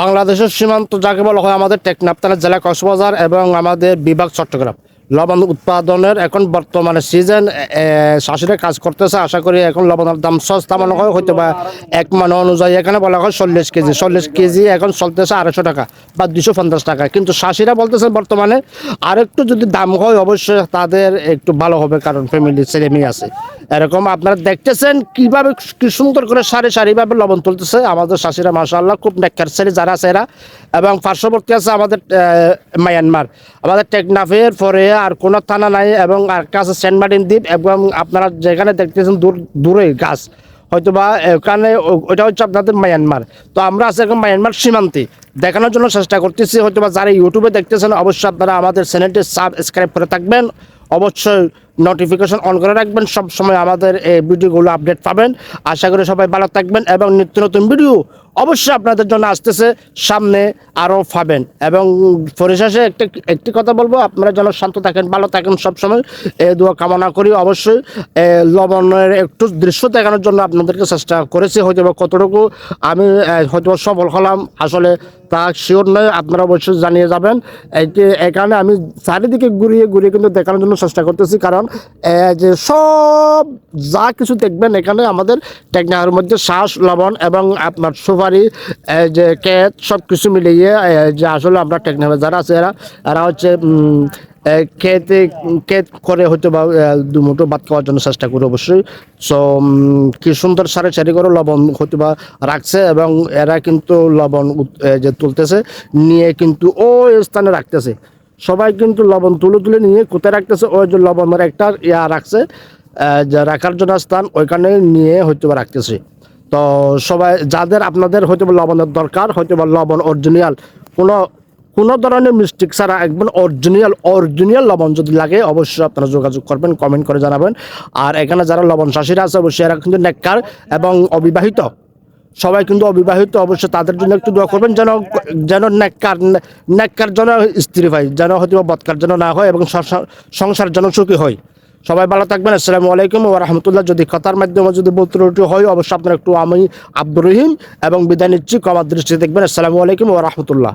বাংলাদেশের সীমান্ত যাকে বলা হয় আমাদের টেকনাফ থানা জেলা কক্সবাজার এবং আমাদের বিভাগ চট্টগ্রাম। লবণ উৎপাদনের এখন বর্তমানে সিজন শাশুড়ে কাজ করতেছে, আশা করি এখন লবণের দাম সস্তা মনে হয়, হয়তো বা এক মান অনুযায়ী এখানে বলা হয় চল্লিশ কেজি। চল্লিশ কেজি এখন চলতেছে আড়াইশো টাকা বা দুশো পঞ্চাশ টাকা। কিন্তু শাশুড়া বলতেছে বর্তমানে আরেকটু যদি দাম হয়, অবশ্যই তাদের একটু ভালো হবে, কারণ ফ্যামিলি ছেলে মেয়ে আছে। এরকম আপনারা দেখতেছেন কীভাবে কি সুন্দর করে সারি সারিভাবে লবণ তুলতেছে। আমাদের শাশুড়া মাসাল্লাহ খুব নেককার ছেলে যারা আছে এরা। এবং পার্শ্ববর্তী আছে আমাদের মায়ানমার। আমাদের টেকনাফের পরে আর কোনো থানা নাই এবং আর কাছে সেন্ট মার্টিন দ্বীপ এবং আপনারা যেখানে দেখতেছেন দূর দূরে গাছ। হয়তো বা ওখানে ও- ওটা হচ্ছে আপনাদের মায়ানমার। তো আমরা আছি এখন মায়ানমার সীমান্তে। দেখানোর জন্য চেষ্টা করতেছি। হয়তো বা যারা ইউটিউবে দেখতেছেন, অবশ্যই আপনারা আমাদের চ্যানেলটি সাবস্ক্রাইব করে থাকবেন। অবশ্যই নোটিফিকেশন অন করে রাখবেন। সব সময় আমাদের এই ভিডিওগুলো আপডেট পাবেন। আশা করি সবাই ভালো থাকবেন এবং নিত্য নতুন ভিডিও অবশ্যই আপনাদের জন্য আসতেছে সামনে আরও পাবেন। এবং পরিশেষে একটি একটি কথা বলব, আপনারা যেন শান্ত থাকেন, ভালো থাকেন সবসময়। এ দোয়া কামনা করি অবশ্যই। লবণের একটু দৃশ্য দেখানোর জন্য আপনাদেরকে চেষ্টা করেছি হয়তো বা কতটুকু আমি হয়তো সফল হলাম, আসলে তা শিওর নয়, আপনারা অবশ্যই জানিয়ে যাবেন। এটি এখানে আমি চারিদিকে ঘুরিয়ে ঘুরিয়ে কিন্তু দেখানোর জন্য চেষ্টা করতেছি, কারণ যে সব যা কিছু দেখবেন এখানে আমাদের টেকনার মধ্যে শ্বাস লবণ এবং আপনার সুপারি যে কেট সব কিছু মিলিয়ে যে আসলে আমরা টেকনার যারা আছে এরা এরা হচ্ছে খেতে খেত করে হয়তো বা এ, দুমুঠো ভাত খাওয়ার জন্য চেষ্টা করি অবশ্যই। সো কি সুন্দর সারি সারি করে লবণ হয়তো বা রাখছে এবং এরা কিন্তু লবণ যে তুলতেছে নিয়ে কিন্তু ওই স্থানে রাখতেছে। সবাই কিন্তু লবণ তুলে তুলে নিয়ে কোথায় রাখতেছে ওই যে লবণের একটা ইয়া রাখছে যে রাখার জন্য স্থান ওইখানে নিয়ে হয়তো বা রাখতেছে। তো সবাই, যাদের আপনাদের হয়তো লবণের দরকার হয়তো বা লবণ অরিজিনাল কোনো কোনো ধরনের মিস্টেক ছাড়া একদম অরিজিনাল অরিজিনাল লবণ যদি লাগে, অবশ্যই আপনারা যোগাযোগ করবেন কমেন্ট করে জানাবেন। আর এখানে যারা লবণ শাসীরা আছে, অবশ্যই এরা কিন্তু নেককার এবং অবিবাহিত। সবাই কিন্তু অবিবাহিত, অবশ্যই তাদের জন্য একটু দোয়া করবেন যেন যেন নেককার নেককার যেন স্ত্রী হয়, যেন হয়তো বৎকার যেন না হয় এবং সংসার যেন সুখী হয়। সবাই ভালো থাকবেন, আসসালামু আলাইকুম ও রহমতুল্লাহ। যদি কথার মাধ্যমে যদি বলতে হয়, অবশ্যই আপনার একটু আমি আব্দুর রহিম এবং বিদায় নিচ্ছি। কমার দৃষ্টি দেখবেন। আসসালামু আলাইকুম ও রহমতুল্লাহ।